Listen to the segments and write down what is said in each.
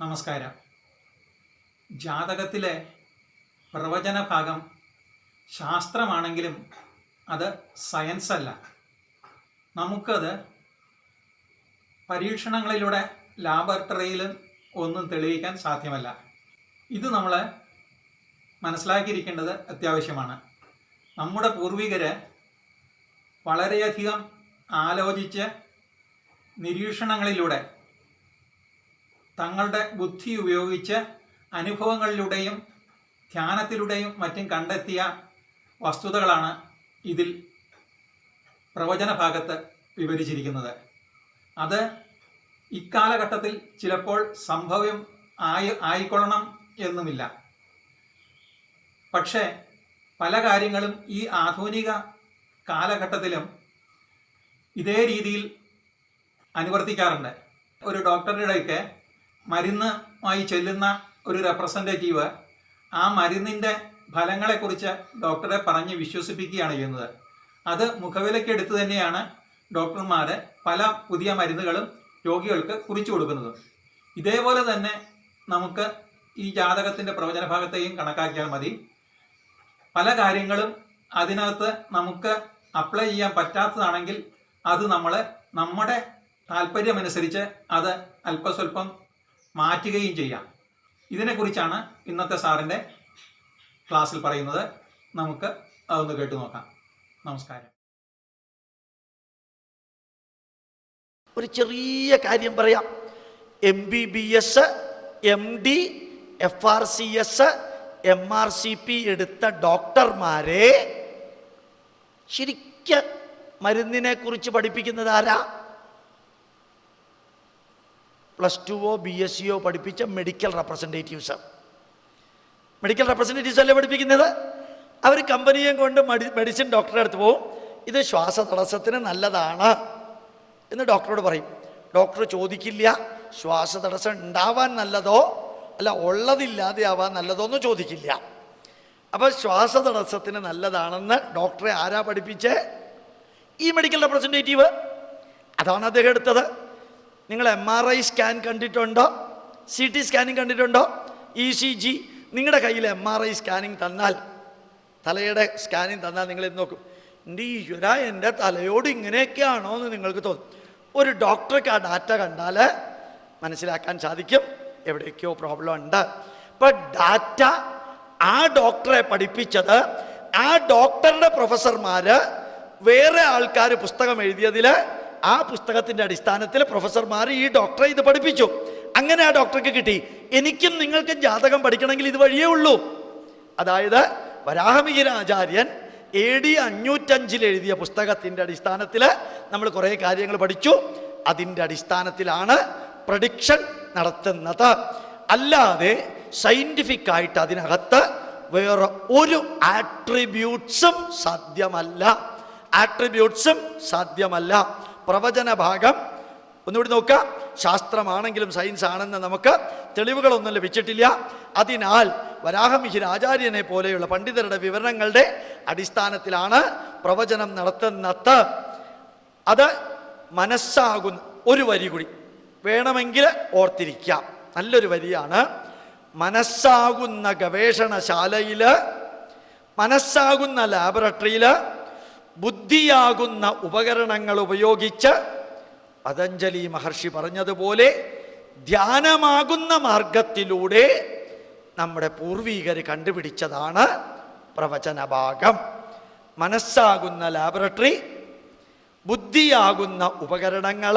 നമസ്കാരം. ജാതകത്തിലെ പ്രവചന ഭാഗം ശാസ്ത്രമാണെങ്കിലും അത് സയൻസ് അല്ല. നമുക്കത് പരീക്ഷണങ്ങളിലൂടെ ലാബറട്ടറിയിലും ഒന്നും തെളിയിക്കാൻ സാധ്യമല്ല. ഇത് നമ്മൾ മനസ്സിലാക്കിയിരിക്കേണ്ടത് അത്യാവശ്യമാണ്. നമ്മുടെ പൂർവികര് വളരെയധികം ആലോചിച്ച് നിരീക്ഷണങ്ങളിലൂടെ തങ്ങളുടെ ബുദ്ധി ഉപയോഗിച്ച് അനുഭവങ്ങളിലൂടെയും ധ്യാനത്തിലൂടെയും മറ്റും കണ്ടെത്തിയ വസ്തുതകളാണ് ഇതിൽ പ്രവചന ഭാഗത്ത് വിവരിച്ചിരിക്കുന്നത്. അത് ഇക്കാലഘട്ടത്തിൽ ചിലപ്പോൾ സംഭവ്യം ആയി ആയിക്കൊള്ളണം എന്നുമില്ല. പക്ഷേ പല കാര്യങ്ങളും ഈ ആധുനിക കാലഘട്ടത്തിലും ഇതേ രീതിയിൽ അനുവർത്തിക്കാറുണ്ട്. ഒരു ഡോക്ടറുടെയൊക്കെ മരുന്നുമായി ചെല്ലുന്ന ഒരു റെപ്രസെന്റേറ്റീവ് ആ മരുന്നിന്റെ ഫലങ്ങളെക്കുറിച്ച് ഡോക്ടറെ പറഞ്ഞ് വിശ്വസിപ്പിക്കുകയാണ് ചെയ്യുന്നത്. അത് മുഖവിലക്കെടുത്ത് തന്നെയാണ് ഡോക്ടർമാർ പല പുതിയ മരുന്നുകളും രോഗികൾക്ക് കുറിച്ചു കൊടുക്കുന്നത്. ഇതേപോലെ തന്നെ നമുക്ക് ഈ ജാതകത്തിന്റെ പ്രവചന ഭാഗത്തെയും കണക്കാക്കിയാൽ മതി. പല കാര്യങ്ങളും അതിനകത്ത് നമുക്ക് അപ്ലൈ ചെയ്യാൻ പറ്റാത്തതാണെങ്കിൽ അത് നമ്മൾ നമ്മുടെ താല്പര്യമനുസരിച്ച് അത് അല്പസ്വല്പം മാറ്റുകയും ചെയ്യാം. ഇതിനെക്കുറിച്ചാണ് ഇന്നത്തെ സാറിന്റെ ക്ലാസ്സിൽ പറയുന്നത്. നമുക്ക് അതൊന്ന് കേട്ടു നോക്കാം. നമസ്കാരം. ഒരു ചെറിയ കാര്യം പറയാം. M B B S M D F R C S M R C P എടുത്ത ഡോക്ടർമാരെ ശരിക്ക് മരുന്നിനെ കുറിച്ച് പഠിപ്പിക്കുന്നത് ആരാ? പ്ലസ് ടുവോ ബി എസ് സിയോ പഠിപ്പിച്ച മെഡിക്കൽ റെപ്രസെന്റേറ്റീവ്സ് മെഡിക്കൽ റെപ്രസെന്റേറ്റീവ്സ് അല്ലേ പഠിപ്പിക്കുന്നത്? അവർ കമ്പനിയും കൊണ്ട് മെഡി മെഡിസിൻ ഡോക്ടറെ അടുത്ത് പോവും. ഇത് ശ്വാസതടസ്സത്തിന് നല്ലതാണ് എന്ന് ഡോക്ടറോട് പറയും. ഡോക്ടർ ചോദിക്കില്ല ശ്വാസതടസ്സം ഉണ്ടാവാൻ നല്ലതോ അല്ല ഉള്ളതില്ലാതെ ആവാൻ നല്ലതോ എന്ന് ചോദിക്കില്ല. അപ്പോൾ ശ്വാസതടസ്സത്തിന് നല്ലതാണെന്ന് ഡോക്ടറെ ആരാ പഠിപ്പിച്ചേ? ഈ മെഡിക്കൽ റെപ്രസെന്റേറ്റീവ് അതാണ് അദ്ദേഹം എടുത്തത്. നിങ്ങൾ എം ആർ ഐ സ്കാൻ കണ്ടിട്ടുണ്ടോ? സി ടി സ്കാനിങ് കണ്ടിട്ടുണ്ടോ? ഇ സി ജി നിങ്ങളുടെ കയ്യിൽ എം ആർ ഐ സ്കാനിങ് തന്നാൽ തലയുടെ സ്കാനിങ് തന്നാൽ നിങ്ങൾ ഇത് നോക്കും. എന്റെ ഈശ്വര എന്റെ തലയോട് ഇങ്ങനെയൊക്കെയാണോ എന്ന് നിങ്ങൾക്ക് തോന്നും. ഒരു ഡോക്ടർക്ക് ആ ഡാറ്റ കണ്ടാൽ മനസ്സിലാക്കാൻ സാധിക്കും. എവിടെയൊക്കെയോ പ്രോബ്ലം ഉണ്ട്. ഇപ്പം ഡാറ്റ ആ ഡോക്ടറെ പഠിപ്പിച്ചത് ആ ഡോക്ടറുടെ പ്രൊഫസർമാർ വേറെ ആൾക്കാർ പുസ്തകം എഴുതിയതിൽ ആ പുസ്തകത്തിന്റെ അടിസ്ഥാനത്തിൽ പ്രൊഫസർമാർ ഈ ഡോക്ടറെ ഇത് പഠിപ്പിച്ചു. അങ്ങനെ ആ ഡോക്ടർക്ക് കിട്ടി. എനിക്കും നിങ്ങൾക്കും ജാതകം പഠിക്കണമെങ്കിൽ ഇത് വഴിയേ ഉള്ളൂ. അതായത് വരാഹമിഹിരാചാര്യൻ എ ഡി അഞ്ഞൂറ്റഞ്ചിൽ എഴുതിയ പുസ്തകത്തിന്റെ അടിസ്ഥാനത്തിൽ നമ്മൾ കുറേ കാര്യങ്ങൾ പഠിച്ചു. അതിന്റെ അടിസ്ഥാനത്തിലാണ് പ്രഡിക്ഷൻ നടത്തുന്നത്. അല്ലാതെ സയന്റിഫിക് ആയിട്ട് അതിനകത്ത് വേറെ ഒരു ആട്രിബ്യൂട്ട്സും സാധ്യമല്ല. ആട്രിബ്യൂട്ട്സും സാധ്യമല്ല. പ്രവചന ഭാഗം. ഒന്നുകൂടി നോക്കുക. ശാസ്ത്രമാണെങ്കിലും സയൻസ് ആണെന്ന് നമുക്ക് തെളിവുകളൊന്നും ലഭിച്ചിട്ടില്ല. അതിനാൽ വരാഹമിഹിർ ആചാര്യനെ പോലെയുള്ള പണ്ഡിതരുടെ വിവരണങ്ങളുടെ അടിസ്ഥാനത്തിലാണ് പ്രവചനം നടത്തുന്നത്. അത് മനസ്സാകുന്ന ഒരു വരി കൂടി വേണമെങ്കിൽ ഓർത്തിരിക്കാം. നല്ലൊരു വരിയാണ്. മനസ്സാകുന്ന ഗവേഷണശാലയിൽ മനസ്സാകുന്ന ലാബറട്ടറിയിൽ ബുദ്ധിയാകുന്ന ഉപകരണങ്ങൾ ഉപയോഗിച്ച് പതഞ്ജലി മഹർഷി പറഞ്ഞതുപോലെ ധ്യാനമാകുന്ന മാർഗത്തിലൂടെ നമ്മുടെ പൂർവീകർ കണ്ടുപിടിച്ചതാണ് പ്രവചനഭാഗം മനസ്സാകുന്ന ലാബറട്ടറി ബുദ്ധിയാകുന്ന ഉപകരണങ്ങൾ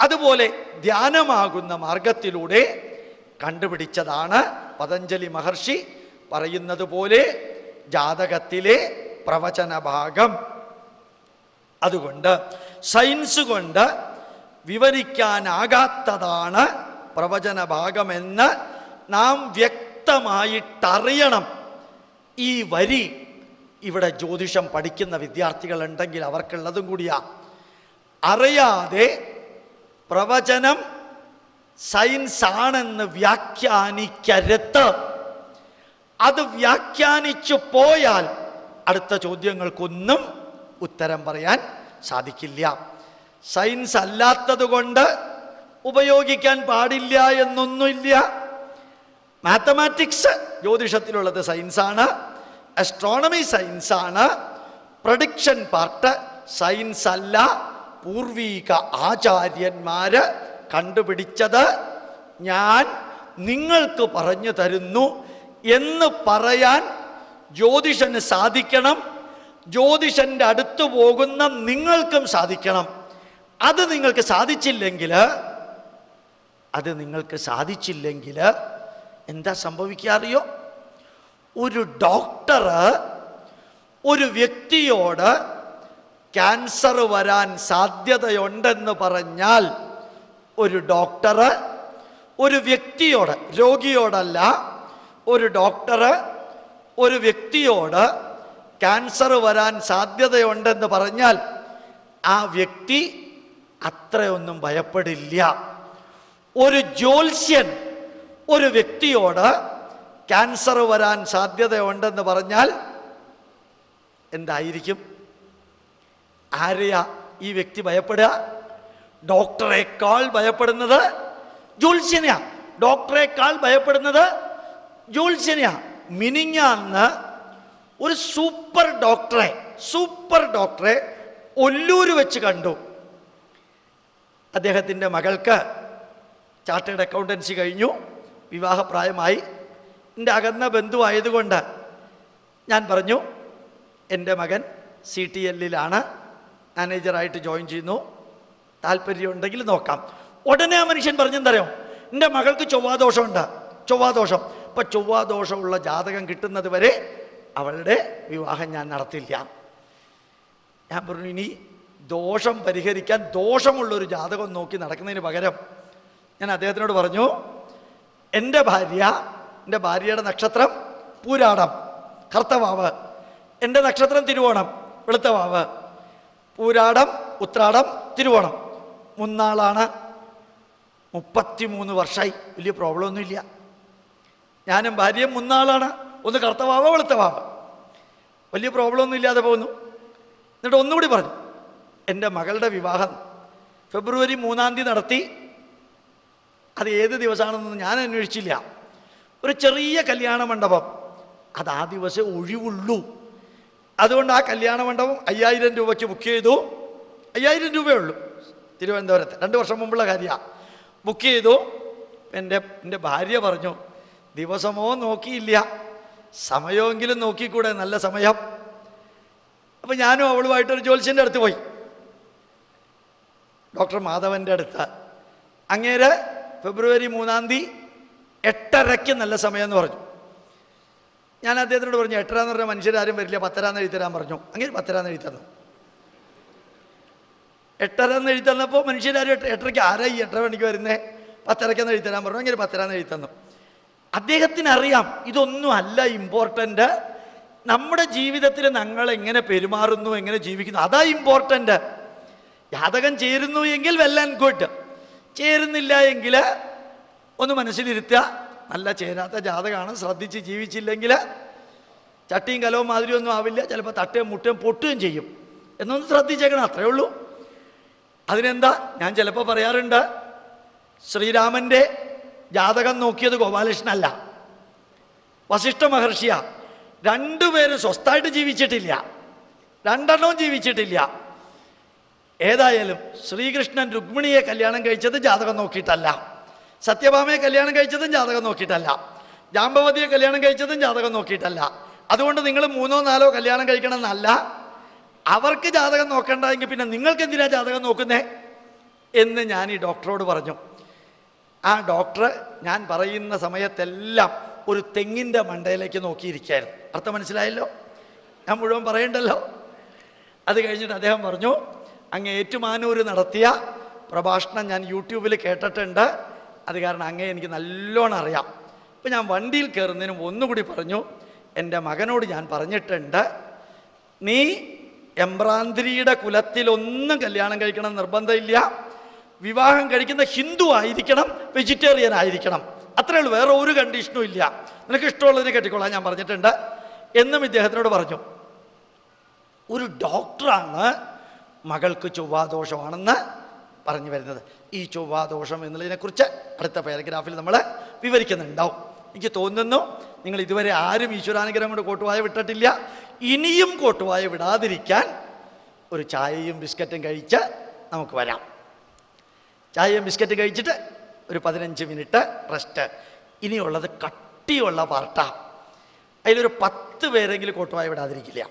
അതുപോലെ ധ്യാനമാകുന്ന മാർഗത്തിലൂടെ കണ്ടുപിടിച്ചതാണ് പതഞ്ജലി മഹർഷി പറയുന്നത് പോലെ ജാതകത്തിലെ പ്രവചന ഭാഗം. അതുകൊണ്ട് സയൻസ് കൊണ്ട് വിവരിക്കാനാകാത്തതാണ് പ്രവചന ഭാഗമെന്ന് നാം വ്യക്തമായിട്ടറിയണം. ഈ വരി ഇവിടെ ജ്യോതിഷം പഠിക്കുന്ന വിദ്യാർത്ഥികളുണ്ടെങ്കിൽ അവർക്കുള്ളതും കൂടിയാ. അറിയാതെ പ്രവചനം സയൻസ് ആണെന്ന് വ്യാഖ്യാനിക്കരുത്. അത് വ്യാഖ്യാനിച്ചു പോയാൽ അടുത്ത ചോദ്യങ്ങൾക്കൊന്നും ഉത്തരം പറയാൻ സാധിക്കില്ല. സയൻസ് അല്ലാത്തതുകൊണ്ട് ഉപയോഗിക്കാൻ പാടില്ല എന്നൊന്നുമില്ല. മാത്തമാറ്റിക്സ് ജ്യോതിഷത്തിലുള്ളത് സയൻസാണ് അസ്ട്രോണമി സയൻസാണ് പ്രഡിക്ഷൻ പാർട്ട് സയൻസ് അല്ല. പൂർവീക ആചാര്യന്മാര് കണ്ടുപിടിച്ചത് ഞാൻ നിങ്ങൾക്ക് പറഞ്ഞു തരുന്നു എന്ന് പറയാൻ ജ്യോതിഷന് സാധിക്കണം. ജ്യോതിഷന്റെ അടുത്ത് പോകുന്ന നിങ്ങൾക്കും സാധിക്കണം. അത് നിങ്ങൾക്ക് സാധിച്ചില്ലെങ്കിൽ അത് നിങ്ങൾക്ക് സാധിച്ചില്ലെങ്കിൽ എന്താ സംഭവിക്കാറിയോ ഒരു ഡോക്ടർ ഒരു വ്യക്തിയോട് ക്യാൻസർ വരാൻ സാധ്യതയുണ്ടെന്ന് പറഞ്ഞാൽ ഒരു ഡോക്ടർ ഒരു വ്യക്തിയോട് രോഗിയോടല്ല ഒരു ഡോക്ടർ ഒരു വ്യക്തിയോട് ക്യാൻസർ വരാൻ സാധ്യതയുണ്ടെന്ന് പറഞ്ഞാൽ ആ വ്യക്തി അത്രയൊന്നും ഭയപ്പെടില്ല. ഒരു ജ്യോത്സ്യൻ ഒരു വ്യക്തിയോട് ക്യാൻസർ വരാൻ സാധ്യതയുണ്ടെന്ന് പറഞ്ഞാൽ എന്തായിരിക്കും? ആരെയാ ഈ വ്യക്തി ഭയപ്പെടുക? ഡോക്ടറെക്കാൾ ഭയപ്പെടുന്നത് ജ്യോത്സ്യനെയാ. ഡോക്ടറെക്കാൾ ഭയപ്പെടുന്നത് ജ്യോത്സ്യനെയാ. മിനിങ്ങാന്ന് ഒരു സൂപ്പർ ഡോക്ടറെ സൂപ്പർ ഡോക്ടറെ ഒല്ലൂര് വെച്ച് കണ്ടു. അദ്ദേഹത്തിന്റെ മകൾക്ക് ചാർട്ടേഡ് അക്കൗണ്ടൻസി കഴിഞ്ഞു വിവാഹപ്രായമായി. എന്റെ അകന്ന ബന്ധുവായതുകൊണ്ട് ഞാൻ പറഞ്ഞു എന്റെ മകൻ സി ടി എല്ലിലാണ് മാനേജറായിട്ട് ജോയിൻ ചെയ്യുന്നു താല്പര്യമുണ്ടെങ്കിൽ നോക്കാം. ഉടനെ ആ മനുഷ്യൻ പറഞ്ഞെന്തറിയോ? എന്റെ മകൾക്ക് ചൊവ്വാദോഷമുണ്ട് ചൊവ്വാദോഷം. അപ്പം ചൊവ്വാദോഷമുള്ള ജാതകം കിട്ടുന്നത് വരെ അവളുടെ വിവാഹം ഞാൻ നടത്തില്ല. ഞാൻ പറഞ്ഞു ഇനി ദോഷം പരിഹരിക്കാൻ ദോഷമുള്ളൊരു ജാതകം നോക്കി നടക്കുന്നതിന് പകരം ഞാൻ അദ്ദേഹത്തിനോട് പറഞ്ഞു എന്റെ ഭാര്യ എന്റെ ഭാര്യയുടെ നക്ഷത്രം പൂരാടം കർത്തവാവ് എന്റെ നക്ഷത്രം തിരുവോണം വെളുത്തവാവ് പൂരാടം ഉത്രാടം തിരുവോണം. മൂന്നാളാണ്. മുപ്പത്തിമൂന്ന് വർഷമായി വലിയ പ്രോബ്ലം ഒന്നുമില്ല. ഞാനും ഭാര്യയും മൂന്നാളാണ്. ഒന്ന് കറുത്തവാവ വെളുത്തവാവ. വലിയ പ്രോബ്ലം ഒന്നും ഇല്ലാതെ പോകുന്നു. എന്നിട്ട് ഒന്നുകൂടി പറഞ്ഞു. എന്റെ മകളുടെ വിവാഹം ഫെബ്രുവരി മൂന്നാം തീയതി നടത്തി. അത് ഏത് ദിവസമാണെന്ന് ഞാൻ അന്വേഷിച്ചില്ല. ഒരു ചെറിയ കല്യാണ മണ്ഡപം. അത് ആ ദിവസം ഒഴിവുള്ളൂ. അതുകൊണ്ട് ആ കല്യാണ മണ്ഡപം അയ്യായിരം രൂപയ്ക്ക് ബുക്ക് ചെയ്തു. അയ്യായിരം രൂപയേ ഉള്ളൂ. തിരുവനന്തപുരത്ത്. രണ്ട് വർഷം മുമ്പുള്ള കാര്യമാണ്. ബുക്ക് ചെയ്തു. എന്റെ എന്റെ ഭാര്യ പറഞ്ഞു ദിവസമോ നോക്കിയില്ല. സമയമെങ്കിലും നോക്കിക്കൂടെ നല്ല സമയം. അപ്പം ഞാനും അവളുമായിട്ടൊരു ജ്യോത്സ്യന്റെ അടുത്ത് പോയി. ഡോക്ടർ മാധവന്റെ അടുത്ത്. അങ്ങേര് ഫെബ്രുവരി മൂന്നാം തീയതി എട്ടരയ്ക്ക് നല്ല സമയം എന്ന് പറഞ്ഞു. ഞാൻ അദ്ദേഹത്തിനോട് പറഞ്ഞു എട്ടര എന്ന് പറഞ്ഞാൽ മനുഷ്യരാരും വരില്ല പത്തരാന്ന് എഴുതി തരാൻ പറഞ്ഞു. അങ്ങനെ പത്തരാന്ന് എഴുതി തന്നു. എട്ടര എന്ന് എഴുതി തന്നപ്പോൾ മനുഷ്യരാരും എട്ട എട്ടരയ്ക്ക് ആരായി എട്ടര മണിക്ക് വരുന്നേ? പത്തരയ്ക്കെന്ന് എഴുതി തരാൻ പറഞ്ഞു. അങ്ങനെ പത്തരാന്ന് എഴുതി തന്നു. അദ്ദേഹത്തിന് അറിയാം ഇതൊന്നും അല്ല ഇമ്പോർട്ടന്റ് നമ്മുടെ ജീവിതത്തിൽ ഞങ്ങൾ എങ്ങനെ പെരുമാറുന്നു എങ്ങനെ ജീവിക്കുന്നു അതാ ഇമ്പോർട്ടന്റ് ജാതകം ചേരുന്നു എങ്കിൽ വെൽ ആൻഡ് ഗുഡ് ചേരുന്നില്ല എങ്കിൽ ഒന്ന് മനസ്സിലിരുത്തുക. നല്ല ചേരാത്ത ജാതകമാണ് ശ്രദ്ധിച്ച് ജീവിച്ചില്ലെങ്കിൽ ചട്ടിയും കലവും മാതിരിയൊന്നും ആവില്ല. ചിലപ്പോൾ തട്ടയും മുട്ടയും പൊട്ടുകയും ചെയ്യും. എന്നൊന്ന് ശ്രദ്ധിച്ചേക്കണം അത്രയേ ഉള്ളൂ. അതിനെന്താ? ഞാൻ ചിലപ്പോൾ പറയാറുണ്ട് ശ്രീരാമന്റെ ജാതകം നോക്കിയത് ഗോപാലകൃഷ്ണനല്ല. വസിഷ്ഠ മഹർഷിയ. രണ്ടുപേരും സ്വസ്ഥമായിട്ട് ജീവിച്ചിട്ടില്ല. രണ്ടെണ്ണവും ജീവിച്ചിട്ടില്ല. ഏതായാലും ശ്രീകൃഷ്ണൻ രുക്മിണിയെ കല്യാണം കഴിച്ചത് ജാതകം നോക്കിയിട്ടല്ല. സത്യഭാമയെ കല്യാണം കഴിച്ചതും ജാതകം നോക്കിയിട്ടല്ല. ജാമ്പവതിയെ കല്യാണം കഴിച്ചതും ജാതകം നോക്കിയിട്ടല്ല. അതുകൊണ്ട് നിങ്ങൾ മൂന്നോ നാലോ കല്യാണം കഴിക്കണമെന്നല്ല. അവർക്ക് ജാതകം നോക്കണ്ടെങ്കിൽ പിന്നെ നിങ്ങൾക്ക് എന്തിനാ ജാതകം നോക്കുന്നേ? എന്ന് ഞാൻ ഈ ഡോക്ടറോട് പറഞ്ഞു. ആ ഡോക്ടർ ഞാൻ പറയുന്ന സമയത്തെല്ലാം ഒരു തെങ്ങിന്റെ മണ്ടയിലേക്ക് നോക്കിയിരിക്കുകയായിരുന്നു. അർത്ഥം മനസ്സിലായല്ലോ? ഞാൻ മുഴുവൻ പറയണ്ടല്ലോ? അത് കഴിഞ്ഞിട്ട് അദ്ദേഹം പറഞ്ഞു അങ്ങ് ഏറ്റുമാനൂർ നടത്തിയ പ്രഭാഷണം ഞാൻ യൂട്യൂബിൽ കേട്ടിട്ടുണ്ട്. അത് കാരണം അങ്ങേ എനിക്ക് നല്ലോണം അറിയാം. ഇപ്പം ഞാൻ വണ്ടിയിൽ കയറുന്നതിനും ഒന്നുകൂടി പറഞ്ഞു എന്റെ മകനോട് ഞാൻ പറഞ്ഞിട്ടുണ്ട് നീ എംബ്രാന്തിരിയുടെ കുലത്തിലൊന്നും കല്യാണം കഴിക്കണം നിർബന്ധമില്ല. വിവാഹം കഴിക്കുന്ന ഹിന്ദു ആയിരിക്കണം വെജിറ്റേറിയൻ ആയിരിക്കണം. അത്രേ ഉള്ളൂ വേറെ ഒരു കണ്ടീഷനും ഇല്ല. നിനക്ക് ഇഷ്ടമുള്ളതിനെ കെട്ടിക്കൊള്ളാൻ ഞാൻ പറഞ്ഞിട്ടുണ്ട്. എന്നും ഇദ്ദേഹത്തിനോട് പറഞ്ഞു ഒരു ഡോക്ടറാണ് മകൾക്ക് ചൊവ്വാദോഷമാണെന്ന് പറഞ്ഞു വരുന്നത്. ഈ ചൊവ്വാദോഷം എന്നുള്ളതിനെക്കുറിച്ച് അടുത്ത പാരഗ്രാഫിൽ നമ്മൾ വിവരിക്കുന്നുണ്ടാവും. എനിക്ക് തോന്നുന്നു നിങ്ങൾ ഇതുവരെ ആരും ഈശ്വരാനുഗ്രഹം കൊണ്ട് കോട്ടുവായ വിട്ടിട്ടില്ല. ഇനിയും കോട്ടുവായ വിടാതിരിക്കാൻ ഒരു ചായയും ബിസ്ക്കറ്റും കഴിച്ച് നമുക്ക് വരാം. ചായയും ബിസ്ക്കറ്റ് കഴിച്ചിട്ട് ഒരു പതിനഞ്ച് മിനിറ്റ് റെസ്റ്റ്. ഇനിയുള്ളത് കട്ടിയുള്ള പാർട്ടാണ് അതിലൊരു പത്ത് പേരെങ്കിലും കോട്ടുവായ വിടാതിരിക്കില്ല.